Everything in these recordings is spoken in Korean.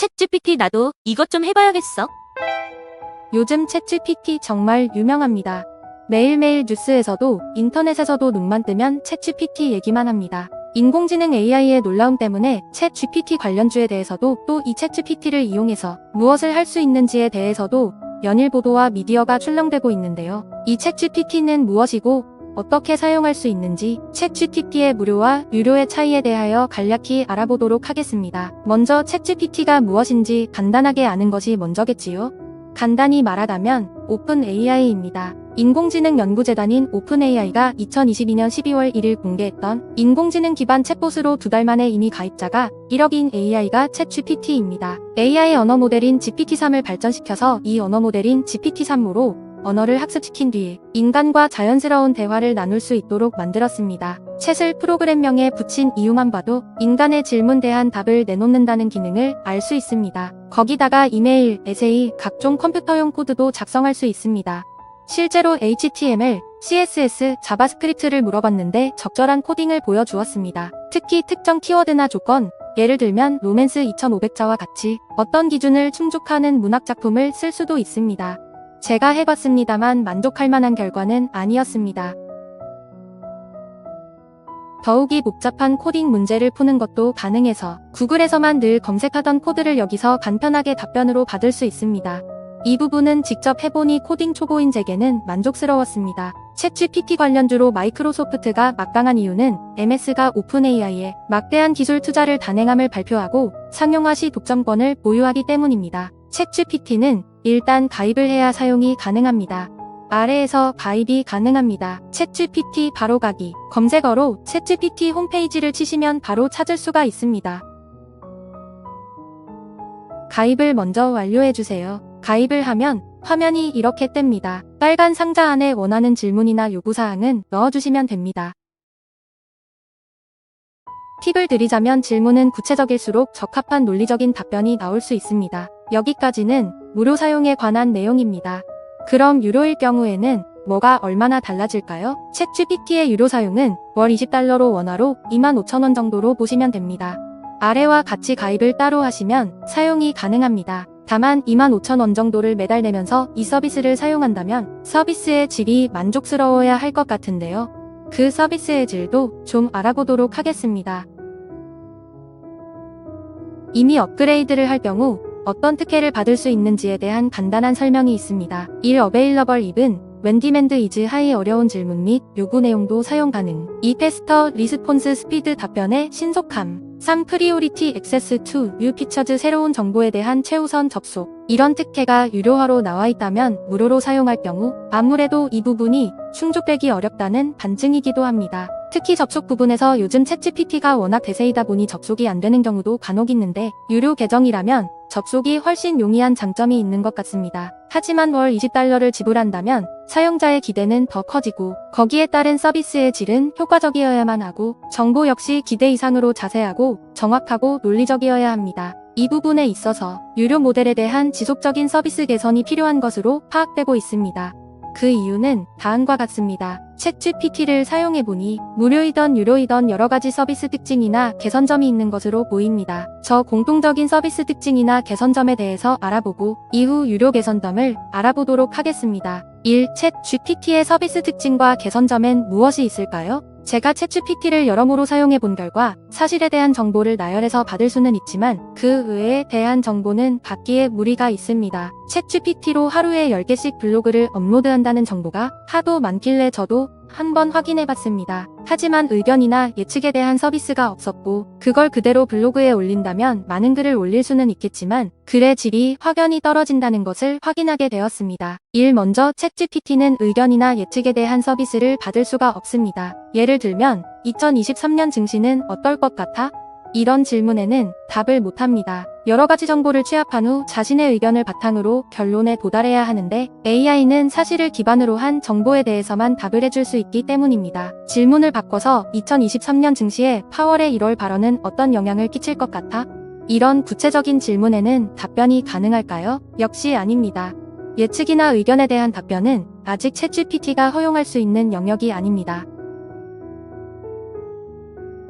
챗GPT 나도 이것 좀 해봐야겠어. 요즘 챗GPT 정말 유명합니다. 매일매일 뉴스에서도 인터넷에서도 눈만 뜨면 챗GPT 얘기만 합니다. 인공지능 AI의 놀라움 때문에 챗GPT 관련주에 대해서도 또 이 챗GPT를 이용해서 무엇을 할 수 있는지에 대해서도 연일 보도와 미디어가 출렁대고 있는데요. 이 챗GPT는 무엇이고 어떻게 사용할 수 있는지 챗GPT의 무료와 유료의 차이에 대하여 간략히 알아보도록 하겠습니다. 먼저 챗GPT가 무엇인지 간단하게 아는 것이 먼저겠지요. 간단히 말하자면 오픈 AI입니다. 인공지능 연구재단인 오픈 AI가 2022년 12월 1일 공개했던 인공지능 기반 챗봇으로 두 달 만에 이미 가입자가 1억인 AI가 챗GPT입니다. AI 언어 모델인 GPT-3을 발전시켜서 이 언어 모델인 GPT-3으로 언어를 학습시킨 뒤에 인간과 자연스러운 대화를 나눌 수 있도록 만들었습니다. 챗을 프로그램명에 붙인 이유만 봐도 인간의 질문 대한 답을 내놓는다는 기능을 알 수 있습니다. 거기다가 이메일, 에세이, 각종 컴퓨터용 코드도 작성할 수 있습니다. 실제로 HTML, CSS, 자바스크립트를 물어봤는데 적절한 코딩을 보여주었습니다. 특히 특정 키워드나 조건, 예를 들면 로맨스 2500자와 같이 어떤 기준을 충족하는 문학작품을 쓸 수도 있습니다. 제가 해봤습니다만 만족할 만한 결과는 아니었습니다. 더욱이 복잡한 코딩 문제를 푸는 것도 가능해서 구글에서만 늘 검색하던 코드를 여기서 간편하게 답변으로 받을 수 있습니다. 이 부분은 직접 해보니 코딩 초보인 제게는 만족스러웠습니다. 챗GPT 관련주로 마이크로소프트가 막강한 이유는 MS가 오픈 AI에 막대한 기술 투자를 단행함을 발표하고 상용화 시 독점권을 보유하기 때문입니다. 챗GPT는 일단 가입을 해야 사용이 가능합니다. 아래에서 가입이 가능합니다. 챗GPT 바로 가기. 검색어로 챗GPT 홈페이지를 치시면 바로 찾을 수가 있습니다. 가입을 먼저 완료해주세요. 가입을 하면 화면이 이렇게 뜹니다. 빨간 상자 안에 원하는 질문이나 요구사항은 넣어주시면 됩니다. 팁을 드리자면 질문은 구체적일수록 적합한 논리적인 답변이 나올 수 있습니다. 여기까지는 무료 사용에 관한 내용입니다. 그럼 유료일 경우에는 뭐가 얼마나 달라질까요? 챗GPT의 유료 사용은 월 20달러로 원화로 25,000원 정도로 보시면 됩니다. 아래와 같이 가입을 따로 하시면 사용이 가능합니다. 다만 25,000원 정도를 매달 내면서 이 서비스를 사용한다면 서비스의 질이 만족스러워야 할 것 같은데요. 그 서비스의 질도 좀 알아보도록 하겠습니다. 이미 업그레이드를 할 경우 어떤 특혜를 받을 수 있는지에 대한 간단한 설명이 있습니다. 1. 어베일러벌 입은 웬디맨드 이즈 하이 어려운 질문 및 요구 내용도 사용 가능. 2. 패스터 리스폰스 스피드 답변의 신속함. 3. 프리오리티 액세스 투뉴 피처즈 새로운 정보에 대한 최우선 접속. 이런 특혜가 유료화로 나와 있다면 무료로 사용할 경우 아무래도 이 부분이 충족되기 어렵다는 반증이기도 합니다. 특히 접속 부분에서 요즘 챗GPT가 워낙 대세이다 보니 접속이 안 되는 경우도 간혹 있는데 유료 계정이라면 접속이 훨씬 용이한 장점이 있는 것 같습니다. 하지만 월 20달러를 지불한다면 사용자의 기대는 더 커지고 거기에 따른 서비스의 질은 효과적이어야만 하고 정보 역시 기대 이상으로 자세하고 정확하고 논리적이어야 합니다. 이 부분에 있어서 유료 모델에 대한 지속적인 서비스 개선이 필요한 것으로 파악되고 있습니다. 그 이유는 다음과 같습니다. 챗GPT를 사용해보니 무료이던 유료이던 여러가지 서비스 특징이나 개선점이 있는 것으로 보입니다. 저 공통적인 서비스 특징이나 개선점에 대해서 알아보고 이후 유료 개선점을 알아보도록 하겠습니다. 1. 챗GPT의 서비스 특징과 개선점엔 무엇이 있을까요? 제가 챗GPT를 여러모로 사용해 본 결과 사실에 대한 정보를 나열해서 받을 수는 있지만 그 외에 대한 정보는 받기에 무리가 있습니다. 챗GPT로 하루에 10개씩 블로그를 업로드한다는 정보가 하도 많길래 저도 한번 확인해 봤습니다. 하지만 의견이나 예측에 대한 서비스가 없었고 그걸 그대로 블로그에 올린다면 많은 글을 올릴 수는 있겠지만 글의 질이 확연히 떨어진다는 것을 확인하게 되었습니다. 1. 먼저 챗GPT는 의견이나 예측에 대한 서비스를 받을 수가 없습니다. 예를 들면 2023년 증시는 어떨 것 같아? 이런 질문에는 답을 못합니다. 여러 가지 정보를 취합한 후 자신의 의견을 바탕으로 결론에 도달해야 하는데 AI는 사실을 기반으로 한 정보에 대해서만 답을 해줄 수 있기 때문입니다. 질문을 바꿔서 2023년 증시의 8월의 1월 발언은 어떤 영향을 끼칠 것 같아? 이런 구체적인 질문에는 답변이 가능할까요? 역시 아닙니다. 예측이나 의견에 대한 답변은 아직 챗GPT가 허용할 수 있는 영역이 아닙니다.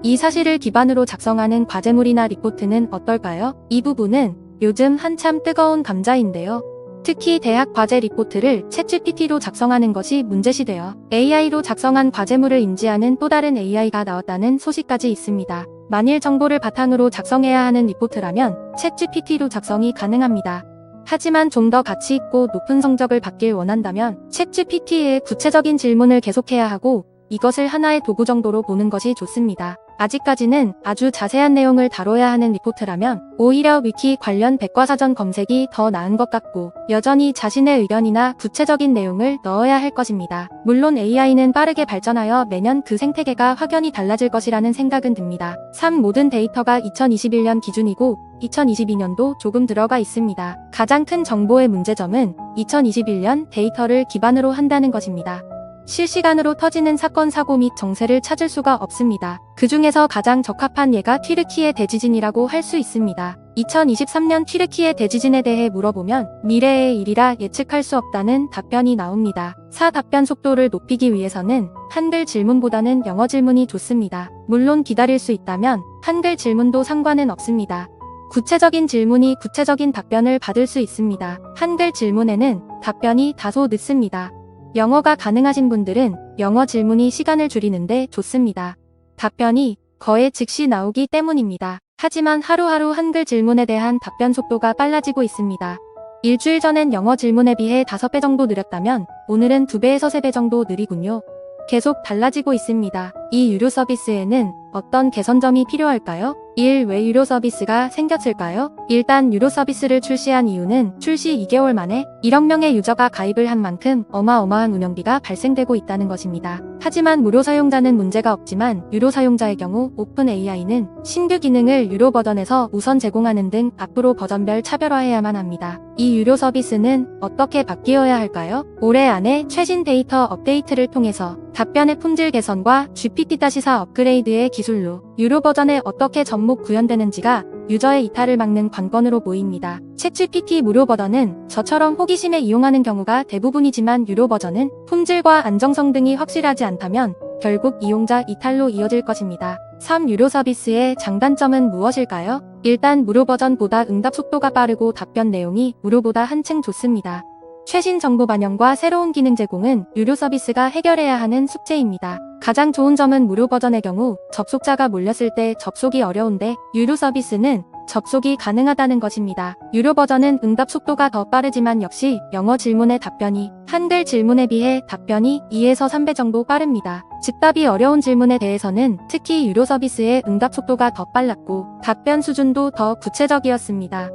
이 사실을 기반으로 작성하는 과제물이나 리포트는 어떨까요? 이 부분은 요즘 한참 뜨거운 감자인데요. 특히 대학 과제 리포트를 챗GPT로 작성하는 것이 문제시되어 AI로 작성한 과제물을 인지하는 또 다른 AI가 나왔다는 소식까지 있습니다. 만일 정보를 바탕으로 작성해야 하는 리포트라면 챗GPT로 작성이 가능합니다. 하지만 좀 더 가치 있고 높은 성적을 받길 원한다면 챗GPT에 구체적인 질문을 계속해야 하고 이것을 하나의 도구 정도로 보는 것이 좋습니다. 아직까지는 아주 자세한 내용을 다뤄야 하는 리포트라면 오히려 위키 관련 백과사전 검색이 더 나은 것 같고 여전히 자신의 의견이나 구체적인 내용을 넣어야 할 것입니다. 물론 AI는 빠르게 발전하여 매년 그 생태계가 확연히 달라질 것이라는 생각은 듭니다. 3. 모든 데이터가 2021년 기준이고 2022년도 조금 들어가 있습니다. 가장 큰 정보의 문제점은 2021년 데이터를 기반으로 한다는 것입니다. 실시간으로 터지는 사건 사고 및 정세를 찾을 수가 없습니다. 그 중에서 가장 적합한 예가 튀르키예 대지진이라고 할 수 있습니다. 2023년 튀르키예 대지진에 대해 물어보면 미래의 일이라 예측할 수 없다는 답변이 나옵니다. 사 답변 속도를 높이기 위해서는 한글 질문보다는 영어 질문이 좋습니다. 물론 기다릴 수 있다면 한글 질문도 상관은 없습니다. 구체적인 질문이 구체적인 답변을 받을 수 있습니다. 한글 질문에는 답변이 다소 늦습니다. 영어가 가능하신 분들은 영어 질문이 시간을 줄이는데 좋습니다. 답변이 거의 즉시 나오기 때문입니다. 하지만 하루하루 한글 질문에 대한 답변 속도가 빨라지고 있습니다. 일주일 전엔 영어 질문에 비해 5배 정도 느렸다면 오늘은 2배에서 3배 정도 느리군요. 계속 달라지고 있습니다. 이 유료 서비스에는 어떤 개선점이 필요할까요? 1. 왜 유료 서비스가 생겼을까요? 일단 유료 서비스를 출시한 이유는 출시 2개월 만에 1억 명의 유저가 가입을 한 만큼 어마어마한 운영비가 발생되고 있다는 것입니다. 하지만 무료 사용자는 문제가 없지만 유료 사용자의 경우 오픈 AI는 신규 기능을 유료 버전에서 우선 제공하는 등 앞으로 버전별 차별화해야만 합니다. 이 유료 서비스는 어떻게 바뀌어야 할까요? 올해 안에 최신 데이터 업데이트를 통해서 답변의 품질 개선과 GPT-4 업그레이드의 기술로 유료 버전에 어떻게 접목 구현되는지가 유저의 이탈을 막는 관건으로 보입니다. 챗GPT 무료 버전은 저처럼 호기심에 이용하는 경우가 대부분이지만 유료 버전은 품질과 안정성 등이 확실하지 않다면 결국 이용자 이탈로 이어질 것입니다. 3. 유료 서비스의 장단점은 무엇일까요? 일단 무료 버전보다 응답 속도가 빠르고 답변 내용이 무료보다 한층 좋습니다. 최신 정보 반영과 새로운 기능 제공은 유료 서비스가 해결해야 하는 숙제입니다. 가장 좋은 점은 무료 버전의 경우 접속자가 몰렸을 때 접속이 어려운데 유료 서비스는 접속이 가능하다는 것입니다. 유료 버전은 응답 속도가 더 빠르지만 역시 영어 질문의 답변이 한글 질문에 비해 답변이 2에서 3배 정도 빠릅니다. 즉답이 어려운 질문에 대해서는 특히 유료 서비스의 응답 속도가 더 빨랐고 답변 수준도 더 구체적이었습니다.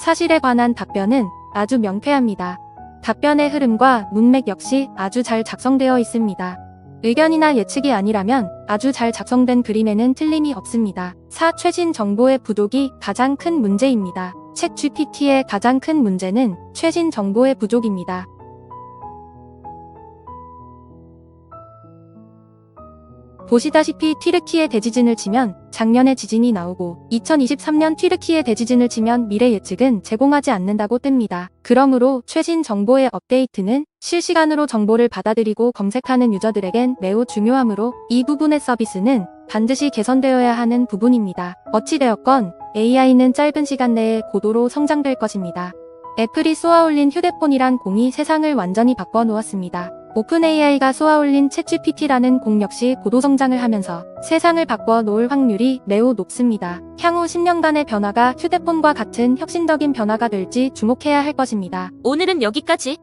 사실에 관한 답변은 아주 명쾌합니다. 답변의 흐름과 문맥 역시 아주 잘 작성되어 있습니다. 의견이나 예측이 아니라면 아주 잘 작성된 그림에는 틀림이 없습니다. 4. 최신 정보의 부족이 가장 큰 문제입니다. 챗 GPT의 가장 큰 문제는 최신 정보의 부족입니다. 보시다시피 튀르키예 대지진을 치면 작년에 지진이 나오고 2023년 튀르키예 대지진을 치면 미래 예측은 제공하지 않는다고 뜹니다. 그러므로 최신 정보의 업데이트는 실시간으로 정보를 받아들이고 검색하는 유저들에겐 매우 중요하므로 이 부분의 서비스는 반드시 개선되어야 하는 부분입니다. 어찌되었건 AI는 짧은 시간 내에 고도로 성장될 것입니다. 애플이 쏘아올린 휴대폰이란 공이 세상을 완전히 바꿔놓았습니다. 오픈AI가 쏘아올린 챗GPT라는 공 역시 고도 성장을 하면서 세상을 바꿔 놓을 확률이 매우 높습니다. 향후 10년간의 변화가 휴대폰과 같은 혁신적인 변화가 될지 주목해야 할 것입니다. 오늘은 여기까지.